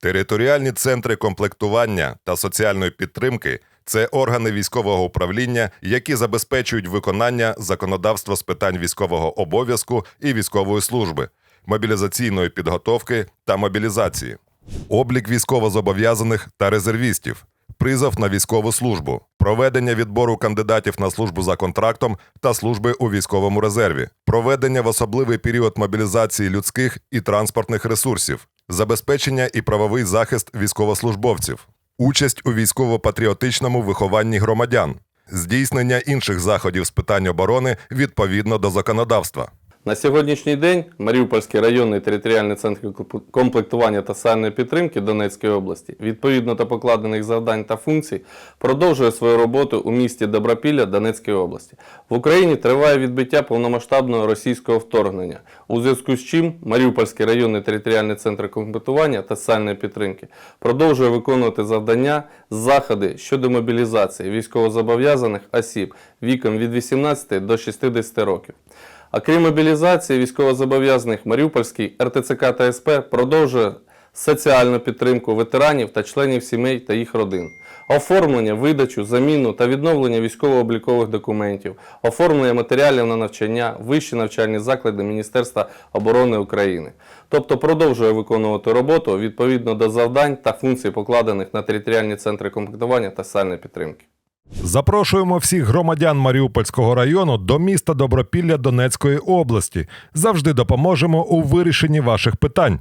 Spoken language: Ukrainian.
Територіальні центри комплектування та соціальної підтримки це органи військового управління, які забезпечують виконання законодавства з питань військового обов'язку і військової служби, мобілізаційної підготовки та мобілізації, облік військовозобов'язаних та резервістів, призов на військову службу, проведення відбору кандидатів на службу за контрактом та служби у військовому резерві, проведення в особливий період мобілізації людських і транспортних ресурсів, забезпечення і правовий захист військовослужбовців, участь у військово-патріотичному вихованні громадян, здійснення інших заходів з питань оборони відповідно до законодавства. На сьогоднішній день Маріупольський районний територіальний центр комплектування та соціальної підтримки Донецької області, відповідно до покладених завдань та функцій, продовжує свою роботу у місті Добропілля Донецької області. В Україні триває відбиття повномасштабного російського вторгнення, у зв'язку з чим Маріупольський районний територіальний центр комплектування та соціальної підтримки продовжує виконувати завдання, заходи щодо мобілізації військовозобов'язаних осіб віком від 18 до 60 років. А крім мобілізації військовозобов'язаних, Маріупольський РТЦК та СП продовжує соціальну підтримку ветеранів та членів сімей та їх родин, оформлення, видачу, заміну та відновлення військово-облікових документів, оформлення матеріалів на навчання, вищі навчальні заклади Міністерства оборони України. Тобто продовжує виконувати роботу відповідно до завдань та функцій, покладених на територіальні центри комплектування та соціальної підтримки. Запрошуємо всіх громадян Маріупольського району до міста Добропілля Донецької області. Завжди допоможемо у вирішенні ваших питань.